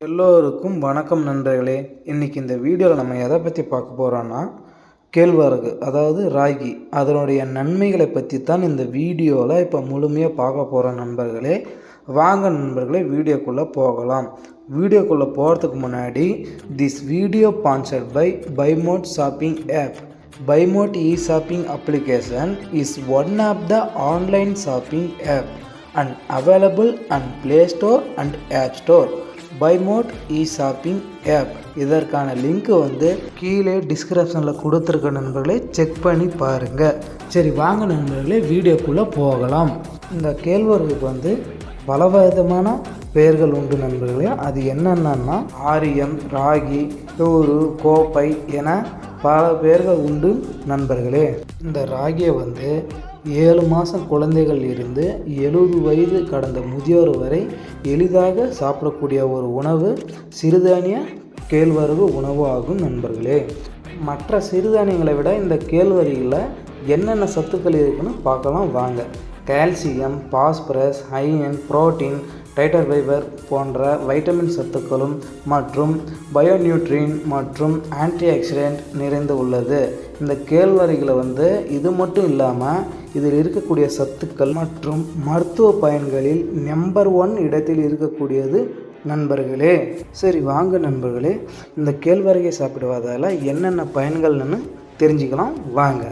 எல்லோருக்கும் வணக்கம் நண்பர்களே. இன்றைக்கி இந்த வீடியோவில் நம்ம எதை பற்றி பார்க்க போகிறோன்னா கேழ்வரகு அதாவது ராகி. அதனுடைய நன்மைகளை பற்றி தான் இந்த வீடியோவில் இப்போ முழுமையாக பார்க்க போகிறோம் நண்பர்களே. வாங்க நண்பர்களே வீடியோக்குள்ளே போகலாம். வீடியோக்குள்ளே போகிறதுக்கு முன்னாடி this video sponsored by Bymot shopping app Bymot e shopping application is one of the online shopping app and available and play store and app store Bymot e shopping app இதற்கான லிங்க் வந்து கீழே டிஸ்கிரிப்ஷனில் கொடுத்துருக்க நண்பர்களே check பண்ணி பாருங்கள் சரி வாங்க நண்பர்களே வீடியோக்குள்ளே போகலாம். இந்த கேழ்வரகுக்கு வந்து பலவிதமான பெயர்கள் உண்டு நண்பர்களே. அது என்னென்னா ஆரியம் ராகி தூரு கோப்பை என பல பெயர்கள் உண்டு நண்பர்களே. இந்த ராகியை வந்து ஏழு மாதம் குழந்தைகள் இருந்து எழுபது வயது கடந்த முதியோர் வரை எளிதாக சாப்பிடக்கூடிய ஒரு உணவு சிறுதானிய கேழ்வரகு உணவு ஆகும் நண்பர்களே. மற்ற சிறுதானியங்களை விட இந்த கேழ்வரிகளில் என்னென்ன சத்துக்கள் இருக்குன்னு பார்க்கலாம். வாங்க. கால்சியம் பாஸ்பரஸ் அயன் புரோட்டீன் டைட்டர் ஃபைபர் போன்ற வைட்டமின் சத்துக்களும் மற்றும் பயோநியூட்ரின் மற்றும் ஆன்டிஆக்சிடென்ட் நிறைந்து உள்ளது. இந்த கேழ்வரகில் வந்து இது மட்டும் இல்லாமல் இதில் இருக்கக்கூடிய சத்துக்கள் மற்றும் மருத்துவ பயன்களில் நம்பர் ஒன் இடத்தில் இருக்கக்கூடியது நண்பர்களே. சரி வாங்க நண்பர்களே இந்த கேழ்வரகை சாப்பிடுவதால் என்னென்ன பயன்கள்னு தெரிஞ்சுக்கலாம். வாங்க.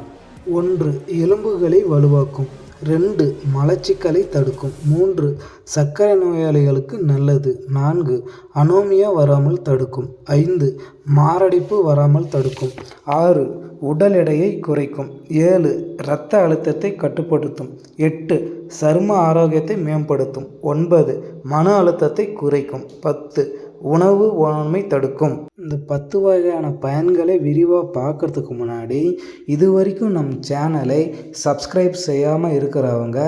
ஒன்று எலும்புகளை வலுவாக்கும். ரெண்டு மலச்சிக்கலை தடுக்கும். மூன்று சர்க்கரை நோயாளிகளுக்கு நல்லது. நான்கு அனோமியா வராமல் தடுக்கும். ஐந்து மாரடைப்பு வராமல் தடுக்கும். ஆறு உடல் எடையை குறைக்கும். ஏழு இரத்த அழுத்தத்தை கட்டுப்படுத்தும். எட்டு சரும ஆரோக்கியத்தை மேம்படுத்தும். ஒன்பது மன அழுத்தத்தை குறைக்கும். பத்து உணவு உணமை தடுக்கும். இந்த பத்து வகையான பயன்களை விரிவாக பார்க்குறதுக்கு முன்னாடி இது வரைக்கும் நம் சேனலை சப்ஸ்கிரைப் செய்யாமல் இருக்கிறவங்க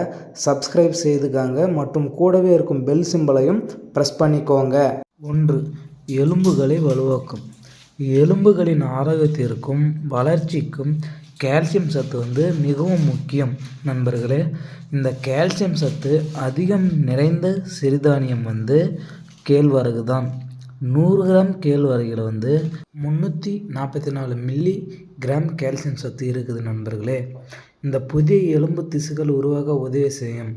சப்ஸ்கிரைப் செய்துக்காங்க மற்றும் கூடவே இருக்கும் பெல் சிம்பலையும் ப்ரெஸ் பண்ணிக்கோங்க. ஒன்று எலும்புகளை வலுவாக்கும். எலும்புகளின் ஆரோக்கியத்திற்கும் வளர்ச்சிக்கும் கால்சியம் சத்து வந்து மிகவும் முக்கியம் நண்பர்களே. இந்த கால்சியம் சத்து அதிகம் நிறைந்த சிறுதானியம் வந்து கேழ்வரகு தான் நூறு கிராம் கேழ்வரகில் வந்து முந்நூற்றி நாற்பத்தி நாலு மில்லி கிராம் கால்சியம் சத்து இருக்குது நண்பர்களே. இந்த புதிய எலும்பு திசுகள் உருவாக உதவி செய்யும்.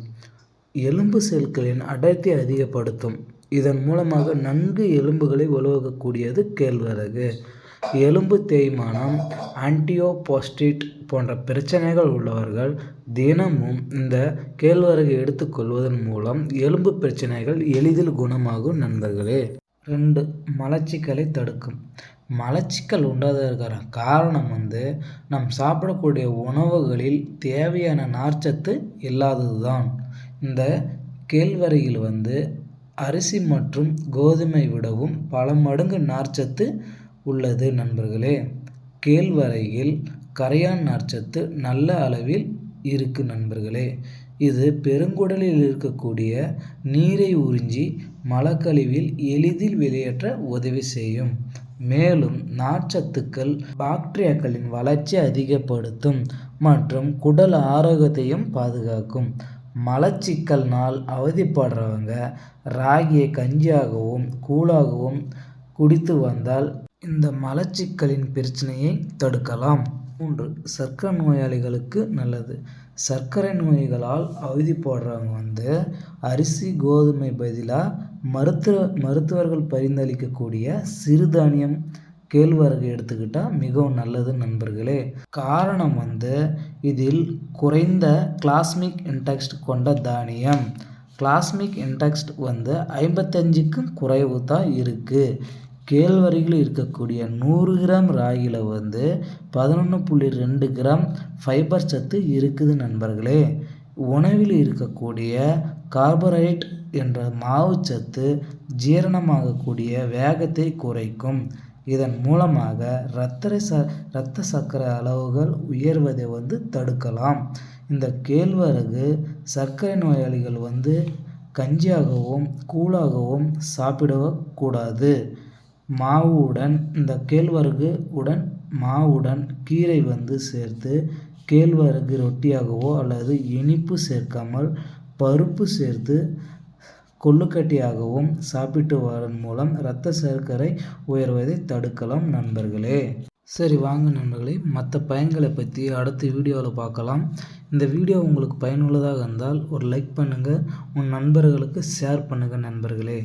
எலும்பு செல்களின் அடர்த்தி அதிகப்படுத்தும். இதன் மூலமாக நன்கு எலும்புகளை உலவக்கூடியது கேழ்வரகு. எலும்பு தேய்மானம் ஆன்டியோபாஸ்டிட் போன்ற பிரச்சனைகள் உள்ளவர்கள் தினமும் இந்த கேழ்வரகு எடுத்துக்கொள்வதன் மூலம் எலும்பு பிரச்சனைகள் எளிதில் குணமாகும் நண்பர்களே. ரெண்டு மலச்சிக்கலை தடுக்கும். மலச்சிக்கல் உண்டாததற்கான காரணம் வந்து நம் சாப்பிடக்கூடிய உணவுகளில் தேவையான நார்ச்சத்து இல்லாதது தான் இந்த கேழ்வரையில் வந்து அரிசி மற்றும் கோதுமை விடவும் பல மடங்கு நார்ச்சத்து உள்ளது நண்பர்களே. கேழ்வரையில் கரையான் நார்ச்சத்து நல்ல அளவில் இருக்குது நண்பர்களே. இது பெருங்குடலில் இருக்கக்கூடிய நீரை உறிஞ்சி மலக்கழிவில் எளிதில் வெளியேற்ற உதவி செய்யும். மேலும் நார்ச்சத்துக்கள் பாக்டீரியாக்களின் வளர்ச்சி அதிகப்படுத்தும் மற்றும் குடல் ஆரோக்கியத்தையும் பாதுகாக்கும். மலச்சிக்கல்னால் அவதிப்படுறவங்க ராகியை கஞ்சியாகவும் கூழாகவும் குடித்து வந்தால் இந்த மலச்சிக்கலின் பிரச்சனையை தடுக்கலாம். மூன்று சர்க்கரை நோயாளிகளுக்கு நல்லது. சர்க்கரை நோய்களால் அவதிப்படுறவங்க வந்து அரிசி கோதுமை பதிலாக மருத்துவ மருத்துவர்கள் பரிந்தளிக்கக்கூடிய சிறுதானியம் கேழ்வரகு எடுத்துக்கிட்டால் மிகவும் நல்லது நண்பர்களே. காரணம் வந்து இதில் குறைந்த கிளாஸ்மிக் இன்டெக்ஸ்ட் கொண்ட தானியம். கிளாஸ்மிக் இன்டெக்ஸ்ட் வந்து ஐம்பத்தஞ்சுக்கும் குறைவு தான் இருக்குது கேழ்வரகில் இருக்கக்கூடிய நூறு கிராம் ராகியில் வந்து பதினொன்று புள்ளி ரெண்டு கிராம் ஃபைபர் சத்து இருக்குது நண்பர்களே. உணவில் இருக்கக்கூடிய கார்போஹைட் என்ற மாவுச்சத்து ஜீரணமாகக்கூடிய வேகத்தை குறைக்கும். இதன் மூலமாக இரத்த ச இரத்த சர்க்கரை அளவுகள் உயர்வதை வந்து தடுக்கலாம். இந்த கேழ்வரகு சர்க்கரை நோயாளிகள் வந்து கஞ்சியாகவும் கூழாகவும் சாப்பிடக்கூடாது மாவுடன் இந்த கேழ்வரகு உடன் மாவுடன் கீரை வந்து சேர்த்து கேழ்வரகு ரொட்டியாகவோ அல்லது இனிப்பு சேர்க்காமல் பருப்பு சேர்த்து கொள்ளுக்கட்டியாகவும் சாப்பிட்டு வரன் மூலம் இரத்த சர்க்கரை உயர்வதை தடுக்கலாம் நண்பர்களே. சரி வாங்க நண்பர்களே மற்ற பயன்களை பற்றி அடுத்த வீடியோவில் பார்க்கலாம். இந்த வீடியோ உங்களுக்கு பயனுள்ளதாக இருந்தால் ஒரு லைக் பண்ணுங்கள் உன் நண்பர்களுக்கு ஷேர் பண்ணுங்கள் நண்பர்களே.